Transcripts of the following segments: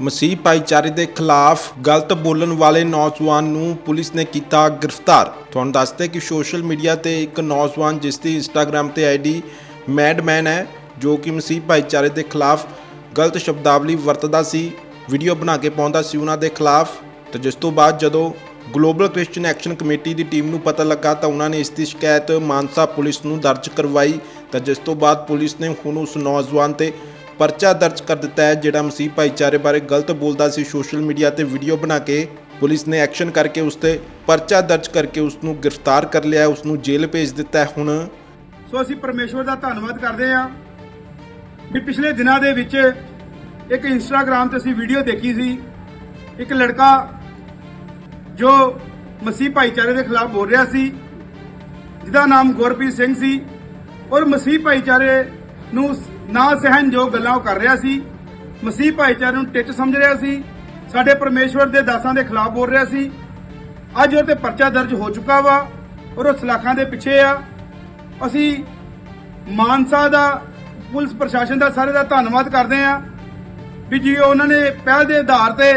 ਮਸੀਹ ਭਾਈਚਾਰੇ ਦੇ ਖਿਲਾਫ ਗਲਤ ਬੋਲਣ ਵਾਲੇ ਨੌਜਵਾਨ ਨੂੰ ਪੁਲਿਸ ਨੇ ਕੀਤਾ ਗ੍ਰਿਫਤਾਰ। ਤੁਹਾਨੂੰ ਦੱਸਦੇ ਕਿ ਸੋਸ਼ਲ ਮੀਡੀਆ ਤੇ ਇੱਕ ਨੌਜਵਾਨ ਜਿਸ ਦੀ ਇੰਸਟਾਗ੍ਰam ਤੇ ਆਈਡੀ ਮੈਡਮੈਨ ਹੈ, ਜੋ ਕਿ ਮਸੀਹ ਭਾਈਚਾਰੇ ਦੇ ਖਿਲਾਫ ਗਲਤ ਸ਼ਬਦਾਵਲੀ ਵਰਤਦਾ ਸੀ, ਵੀਡੀਓ ਬਣਾ ਕੇ ਪਾਉਂਦਾ ਸੀ ਉਹਨਾਂ ਦੇ ਖਿਲਾਫ। ਤੇ ਜਿਸ ਤੋਂ ਬਾਅਦ ਜਦੋਂ ਗਲੋਬਲ ਕ੍ਰਿਸਚੀਅਨ ਐਕਸ਼ਨ ਕਮੇਟੀ ਦੀ ਟੀਮ ਨੂੰ ਪਤਾ ਲੱਗਾ ਤਾਂ ਉਹਨਾਂ ਨੇ ਇਸ ਦੀ ਸ਼ਿਕਾਇਤ ਮਾਨਸਾ ਪੁਲਿਸ ਨੂੰ ਦਰਜ ਕਰਵਾਈ। ਤਾਂ ਜਿਸ ਤੋਂ ਬਾਅਦ ਪੁਲਿਸ ਨੇ ਹੁਣ ਉਸ ਨੌਜਵਾਨ ਤੇ ਪਰਚਾ ਦਰਜ ਕਰ ਦਿੱਤਾ ਹੈ, ਜਿਹੜਾ ਮਸੀਹ ਭਾਈਚਾਰੇ ਬਾਰੇ ਗਲਤ ਬੋਲਦਾ ਸੀ। ਸੋਸ਼ਲ ਮੀਡੀਆ ਤੇ ਵੀਡੀਓ ਬਣਾ ਕੇ ਪੁਲਿਸ ਨੇ ਐਕਸ਼ਨ ਕਰਕੇ ਉਸ ਤੇ ਪਰਚਾ ਦਰਜ ਕਰਕੇ ਉਸ ਨੂੰ ਗ੍ਰਿਫਤਾਰ ਕਰ ਲਿਆ ਹੈ, ਉਸ ਨੂੰ ਜੇਲ੍ਹ ਭੇਜ ਦਿੱਤਾ ਹੈ। ਹੁਣ ਸੋ ਅਸੀਂ ਪਰਮੇਸ਼ਵਰ ਦਾ ਧੰਨਵਾਦ ਕਰਦੇ ਹਾਂ ਵੀ ਪਿਛਲੇ ਦਿਨਾਂ ਦੇ ਵਿੱਚ ਇੱਕ ਇੰਸਟਾਗ੍ਰam ਤੇ ਅਸੀਂ ਵੀਡੀਓ ਦੇਖੀ ਸੀ। ਇੱਕ ਲੜਕਾ ਜੋ ਮਸੀਹ ਭਾਈਚਾਰੇ ਦੇ ਖਿਲਾਫ ਬੋਲ ਰਿਹਾ ਸੀ, ਜਿਹਦਾ ਨਾਮ ਗੁਰਪ੍ਰੀਤ ਸਿੰਘ ਸੀ ਔਰ ਮਸੀਹ ਭਾਈਚਾਰੇ ਨੂੰ ਨਾ ਸਹਿਣ ਜੋ ਗੱਲਾਂ ਉਹ ਕਰ ਰਿਹਾ ਸੀ, ਮਸੀਹ ਭਾਈਚਾਰੇ ਨੂੰ ਟਿੱਚ ਸਮਝ ਰਿਹਾ ਸੀ, ਸਾਡੇ ਪਰਮੇਸ਼ਵਰ ਦੇ ਦਾਸਾਂ ਦੇ ਖਿਲਾਫ ਬੋਲ ਰਿਹਾ ਸੀ। ਅੱਜ ਉਹ ਤੇ ਪਰਚਾ ਦਰਜ ਹੋ ਚੁੱਕਾ ਵਾ ਔਰ ਉਹ ਸਲਾਖਾਂ ਦੇ ਪਿੱਛੇ ਆ। ਅਸੀਂ ਮਾਨਸਾ ਦਾ, ਪੁਲਿਸ ਪ੍ਰਸ਼ਾਸਨ ਦਾ ਸਾਰੇ ਦਾ ਧੰਨਵਾਦ ਕਰਦੇ ਆ ਵੀ ਜੀ ਉਹਨਾਂ ਨੇ ਪਹਿਲ ਦੇ ਆਧਾਰ ਤੇ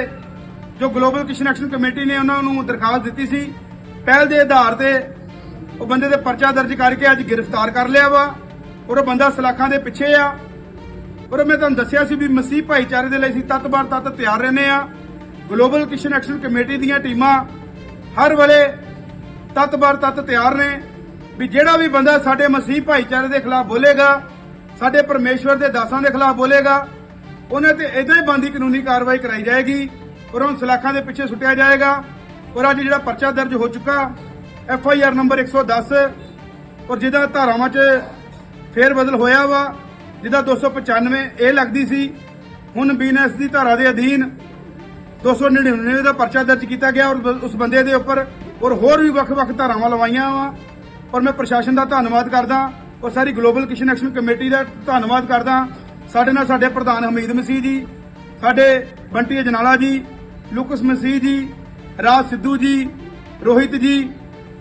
ਜੋ ਗਲੋਬਲ ਕਿਸ਼ਨ ਐਕਸ਼ਨ ਕਮੇਟੀ ਨੇ ਉਹਨਾਂ ਨੂੰ ਦਰਖਾਸਤ ਦਿੱਤੀ ਸੀ, ਪਹਿਲ ਦੇ ਆਧਾਰ ਤੇ ਉਹ ਬੰਦੇ ਦੇ ਪਰਚਾ ਦਰਜ ਕਰਕੇ ਅੱਜ ਗ੍ਰਿਫਤਾਰ ਕਰ ਲਿਆ ਵਾ। ਔਰ ਉਹ ਬੰਦਾ ਸਲਾਖਾਂ ਦੇ ਪਿੱਛੇ ਆ। ਔਰ ਮੈਂ ਤੁਹਾਨੂੰ ਦੱਸਿਆ ਸੀ ਵੀ ਮਸੀਹ ਭਾਈਚਾਰੇ ਦੇ ਲਈ ਅਸੀਂ ਤੱਤ-ਬਾਰ ਤੱਤ ਤਿਆਰ ਰਹਿੰਦੇ ਆ ਗਲੋਬਲ ਕਿਸ਼ਨ ਐਕਸ਼ਨ ਕਮੇਟੀ ਦੀਆਂ ਟੀਮਾਂ ਹਰ ਵੇਲੇ ਤੱਤ-ਬਾਰ ਤੱਤ ਤਿਆਰ ਨੇ ਵੀ ਜਿਹੜਾ ਵੀ ਬੰਦਾ ਸਾਡੇ ਮਸੀਹ ਭਾਈਚਾਰੇ ਦੇ ਖਿਲਾਫ ਬੋਲੇਗਾ, ਸਾਡੇ ਪਰਮੇਸ਼ਵਰ ਦੇ ਦਾਸਾਂ ਦੇ ਖਿਲਾਫ ਬੋਲੇਗਾ, ਉਹਨਾਂ ਤੇ ਇਦਾਂ ਹੀ ਬੰਦੀ ਕਾਨੂੰਨੀ ਕਾਰਵਾਈ ਕਰਾਈ ਜਾਏਗੀ ਔਰ ਉਹਨੂੰ ਸਲਾਖਾਂ ਦੇ ਪਿੱਛੇ ਸੁੱਟਿਆ ਜਾਏਗਾ। ਔਰ ਅੱਜ ਜਿਹੜਾ ਪਰਚਾ ਦਰਜ ਹੋ ਚੁੱਕਾ ਐਫ ਆਈ ਆਰ ਨੰਬਰ 110 ਔਰ ਜਿਹਦਾ ਧਾਰਾਵਾਂ 'ਚ ਫੇਰ ਬਦਲ ਹੋਇਆ ਵਾ, ਜਿਹਦਾ 295 ਇਹ ਲੱਗਦੀ ਸੀ। ਹੁਣ ਬੀਨੈਸ ਦੀ ਧਾਰਾ ਦੇ ਅਧੀਨ 299 ਦਾ ਪਰਚਾ ਦਰਜ ਕੀਤਾ ਗਿਆ ਔਰ ਉਸ ਬੰਦੇ ਦੇ ਉੱਪਰ ਔਰ ਹੋਰ ਵੀ ਵੱਖ-ਵੱਖ ਧਾਰਾਵਾਂ ਲਵਾਈਆਂ ਵਾ। ਔਰ ਮੈਂ ਪ੍ਰਸ਼ਾਸਨ ਦਾ ਧੰਨਵਾਦ ਕਰਦਾ, ਔਰ ਸਾਰੀ ਗਲੋਬਲ ਕਿਸ਼ਨ ਐਕਸ਼ਨ ਕਮੇਟੀ ਦਾ ਧੰਨਵਾਦ ਕਰਦਾ। ਸਾਡੇ ਨਾਲ ਸਾਡੇ ਪ੍ਰਧਾਨ ਹਮੀਦ ਮਸੀਹ ਜੀ, ਸਾਡੇ ਬੰਟੀ ਅਜਨਾਲਾ ਜੀ, ਲੁਕਸ ਮਸੀਹ ਜੀ, ਰਾਜ ਸਿੱਧੂ ਜੀ, ਰੋਹਿਤ ਜੀ,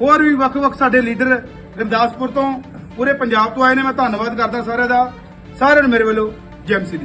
ਹੋਰ ਵੀ ਵੱਖ-ਵੱਖ ਸਾਡੇ ਲੀਡਰ ਗੁਰਦਾਸਪੁਰ ਤੋਂ ਪੂਰੇ ਪੰਜਾਬ ਤੋਂ ਆਏ ਨੇ। ਮੈਂ ਧੰਨਵਾਦ ਕਰਦਾ ਸਾਰਿਆਂ ਦਾ। ਸਾਰਿਆਂ ਨੂੰ ਮੇਰੇ ਵੱਲੋਂ ਜੈ ਮਸੀਹ ਦੀ